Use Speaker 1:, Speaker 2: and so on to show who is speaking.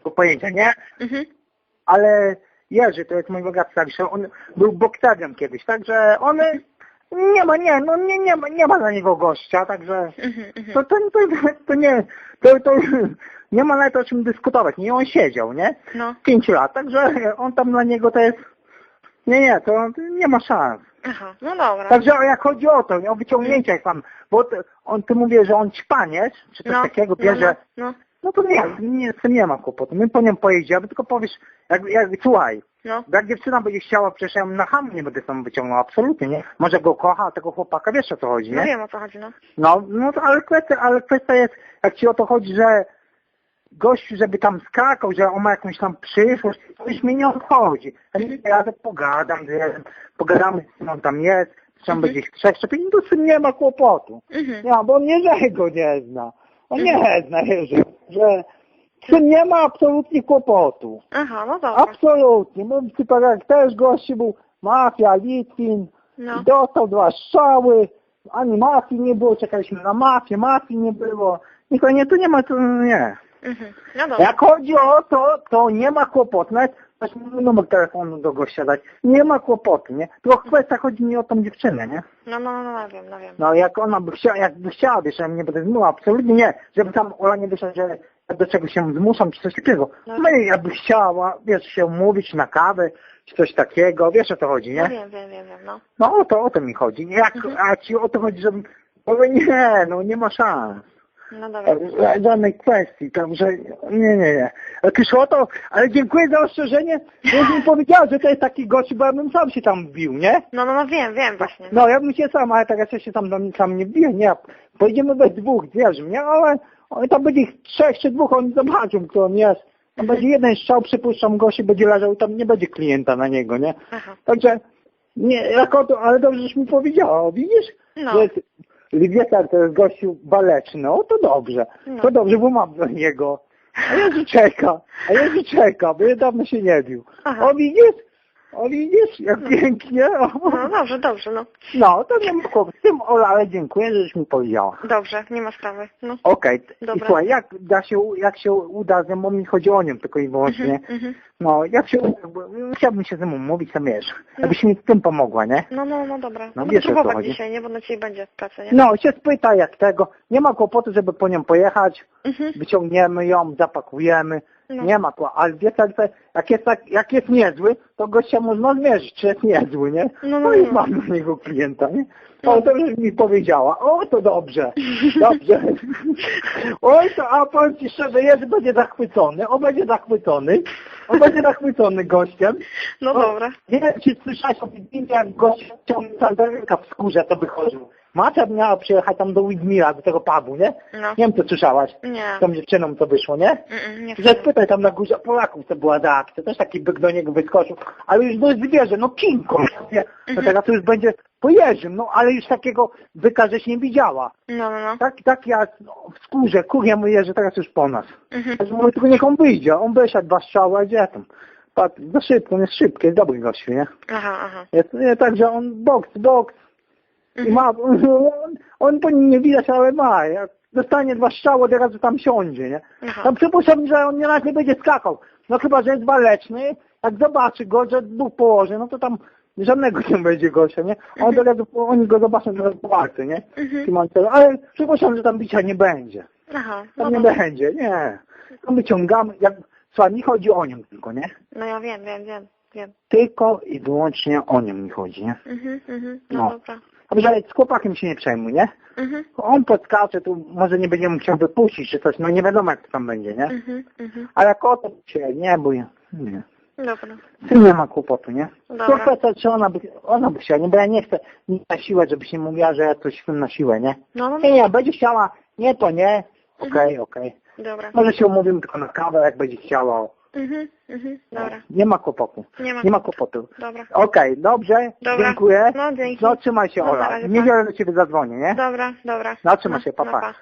Speaker 1: pojęcia, nie?
Speaker 2: Mhm.
Speaker 1: Ale Jerzy, to jest mój starszy, on był bokserem kiedyś, także on nie ma, nie, no nie, nie ma, nie ma dla niego gościa, także
Speaker 2: Mhm. Mhm.
Speaker 1: to, to, to, to nie, to, to nie ma nawet o czym dyskutować, nie, on siedział, nie?
Speaker 2: No.
Speaker 1: Pięć lat, także on tam dla niego to jest, nie, nie, to nie ma szans.
Speaker 2: Aha, no dobra.
Speaker 1: Także jak chodzi o to, nie, o wyciągnięcie jak tam, bo on, ty mówię, że on ćpaniec, czy coś
Speaker 2: no.
Speaker 1: takiego
Speaker 2: no,
Speaker 1: bierze,
Speaker 2: no, no,
Speaker 1: no to nie, nie, to nie ma kłopotu. My po nią pojedziemy, tylko powiesz, jak, jak słuchaj,
Speaker 2: no.
Speaker 1: jak dziewczyna będzie chciała, przecież ja na ham nie będę tam wyciągnął, absolutnie, nie? Może go kocha, tego chłopaka, wiesz o co chodzi,
Speaker 2: No
Speaker 1: nie?
Speaker 2: wiem o co chodzi, no.
Speaker 1: No, no to, ale kwestia, ale kwestia jest, jak ci o to chodzi, że gościu, żeby tam skakał, że on ma jakąś tam przyszłość, to już mnie nie obchodzi. Ja ja pogadam, że pogadamy, z kim on tam jest, czy tam
Speaker 2: Mhm.
Speaker 1: będzie ich trzech, czy pięć, to z tym nie ma kłopotu.
Speaker 2: Mhm.
Speaker 1: Nie, bo on nie, że go nie zna. On nie zna, że, że z tym nie ma absolutnie kłopotu.
Speaker 2: Aha, no dobra.
Speaker 1: Absolutnie. Mówię ci tak jak też gości był mafia, Litwin,
Speaker 2: No.
Speaker 1: dostał dwa strzały, ani mafii nie było, czekaliśmy na mafię, mafii nie było. Nikogo nie, tu nie ma, tu nie.
Speaker 2: Mhm. No dobra.
Speaker 1: Jak chodzi o to, to nie ma kłopotu. Nawet mój numer telefonu do gościa dać. Nie ma kłopotu, nie? Tylko kwestia chodzi mi o tą dziewczynę, nie?
Speaker 2: No, no, no, no, wiem, no wiem.
Speaker 1: No jak ona by chciała, jakby chciała, wiesz, ja mnie będę zmuszał, absolutnie nie, żeby tam Ola nie wyszła, że ja do czegoś się zmuszam, czy coś takiego.
Speaker 2: No.
Speaker 1: No i jakby chciała, wiesz, się umówić na kawę, czy coś takiego, wiesz o to chodzi,
Speaker 2: No
Speaker 1: nie?
Speaker 2: wiem, wiem, wiem, wiem, no.
Speaker 1: No o to, o to mi chodzi. Jak,
Speaker 2: Mhm.
Speaker 1: a ci o to chodzi, żebym, mówię, nie, no nie ma szans.
Speaker 2: No dobra.
Speaker 1: E, Żadnej kwestii, także nie, nie, nie. Jakiś o to, ale dziękuję za ostrzeżenie, bo już mi powiedziała, że to jest taki gość, bo ja bym sam się tam wbił, nie?
Speaker 2: No, no, no, wiem, wiem właśnie.
Speaker 1: No ja bym się sam, ale teraz ja się tam, tam nie wbiję, nie. Pojedziemy we dwóch, wiesz mnie, ale ale tam będzie ich trzech czy dwóch, oni zobaczą, kto on jest. Tam będzie jeden strzał, przypuszczam, gości będzie leżał tam nie będzie klienta na niego, nie?
Speaker 2: Aha.
Speaker 1: Także, nie, jako to, ale dobrze, żeś mi powiedziała, widzisz?
Speaker 2: No.
Speaker 1: Że jest- Liwietar to jest gościu baleczny, o to dobrze,
Speaker 2: No.
Speaker 1: to dobrze, bo mam do niego. A Jezu czeka, a Jezu czeka, bo ja dawno się nie bił.
Speaker 2: Aha.
Speaker 1: O widzisz? O widzisz, jak pięknie. O.
Speaker 2: No dobrze, dobrze, no.
Speaker 1: No, to nie ma kłopotu. Z tym, Ola, ale dziękuję, żeś mi powiedziała.
Speaker 2: Dobrze, nie ma sprawy. No.
Speaker 1: Okej, i
Speaker 2: Dobra.
Speaker 1: słuchaj, jak, da się, jak się uda, ze mną mi chodzi o nią tylko i wyłącznie.
Speaker 2: Mhm, mhm.
Speaker 1: No, jak się uda, bo chciałbym się ze mną mówić, to wiesz,
Speaker 2: No.
Speaker 1: abyś mi z tym pomogła, nie?
Speaker 2: No, no, no dobra.
Speaker 1: No
Speaker 2: No,
Speaker 1: wiesz,
Speaker 2: próbować
Speaker 1: chodzi.
Speaker 2: dzisiaj, nie? Bo na ciebie będzie praca, nie?
Speaker 1: No, się spyta jak tego. Nie ma kłopotu, żeby po nią pojechać.
Speaker 2: Mhm.
Speaker 1: Wyciągniemy ją, zapakujemy.
Speaker 2: No.
Speaker 1: Nie ma to, ale wiesz, jak, jak, jest tak, jak jest niezły, to gościa można zmierzyć, czy jest niezły, nie?
Speaker 2: No, no,
Speaker 1: i
Speaker 2: no.
Speaker 1: mam na niego klienta, nie?
Speaker 2: No.
Speaker 1: O, to już mi powiedziała. O, to dobrze. Dobrze. Oj, to, a powiem Ci szczerze, jest, będzie zachwycony. On będzie zachwycony. On będzie zachwycony gościem.
Speaker 2: No
Speaker 1: O,
Speaker 2: dobra.
Speaker 1: Nie wiem, czy słyszałeś o filmie, jak gość ciągnął w skórze, to wychodził. Macia miała przyjechać tam do Widmira, do tego pubu, nie?
Speaker 2: No.
Speaker 1: Nie wiem, czy słyszałaś.
Speaker 2: Nie.
Speaker 1: Z tą dziewczyną to wyszło, nie?
Speaker 2: Mm, nie
Speaker 1: Że spytaj tam na górze Polaków, co była za akcja. Też taki byk do niego wyskoczył. Ale już dość zwierzę, no kinko. Nie? No
Speaker 2: Mhm.
Speaker 1: teraz to już będzie pojeżdżym, no ale już takiego byka żeś nie widziała.
Speaker 2: No, no, no.
Speaker 1: Tak, tak jak no, w skórze, kurja mu jeży teraz już po nas.
Speaker 2: Mhm.
Speaker 1: Ja mówię, tylko niech on wyjdzie. On wyszedł, dwa strzały, a gdzie tam? Patrz, za szybko, on jest szybki, jest dobry gościu, nie?
Speaker 2: Aha, aha.
Speaker 1: Jest, nie, także on boks, boks i ma, on, on po nim nie widać, ale ma. Jak dostanie dwa strzały, od razu tam siądzie, nie?
Speaker 2: Aha.
Speaker 1: Tam przypuszczam, że on nieraz nie będzie skakał. No chyba, że jest waleczny, jak zobaczy go, że dwóch położy, no to tam żadnego nie będzie gościa, nie? On
Speaker 2: Mhm.
Speaker 1: razu, oni go zobaczą po walce, nie?
Speaker 2: Mhm.
Speaker 1: Ale przypuszczam, że tam bicia nie będzie.
Speaker 2: Aha. No,
Speaker 1: Tam nie
Speaker 2: to,
Speaker 1: będzie, nie. Tam wyciągamy, jak, słuchaj, mi chodzi o nią tylko, nie?
Speaker 2: no ja wiem, wiem, wiem, wiem.
Speaker 1: Tylko i wyłącznie o nią mi chodzi, nie?
Speaker 2: Mhm, mhm. No,
Speaker 1: No.
Speaker 2: dobra.
Speaker 1: Dobrze, z chłopakiem się nie przejmuj, nie?
Speaker 2: Mhm,
Speaker 1: On podskacze, tu może nie będzie mu chciał wypuścić czy coś, no nie wiadomo jak to tam będzie, nie?
Speaker 2: mhm, mhm.
Speaker 1: Ale jak o to się nie bój, nie.
Speaker 2: Dobra.
Speaker 1: Tym nie ma kłopotu, nie? Tylko to, czy ona by, ona by chciała, nie, bo ja nie chcę na siłę, żebyś nie mówiła, że ja coś w tym na siłę, nie?
Speaker 2: No, no,
Speaker 1: Nie, nie, będzie chciała, nie, to nie, okej, okej.
Speaker 2: dobra.
Speaker 1: Może się umówimy tylko na kawę, jak będzie chciała.
Speaker 2: Mhm, mhm. Dobra.
Speaker 1: Nie ma kłopotu,
Speaker 2: Nie ma.
Speaker 1: nie ma kłopotu.
Speaker 2: Dobra.
Speaker 1: Okej, dobrze,
Speaker 2: Dobra.
Speaker 1: dziękuję.
Speaker 2: No, dzięki.
Speaker 1: No, trzymaj się,
Speaker 2: No,
Speaker 1: Ola. W niedzielę do Ciebie zadzwonię, nie?
Speaker 2: Dobra, dobra.
Speaker 1: No, trzymaj
Speaker 2: No,
Speaker 1: się, pa,
Speaker 2: no, pa.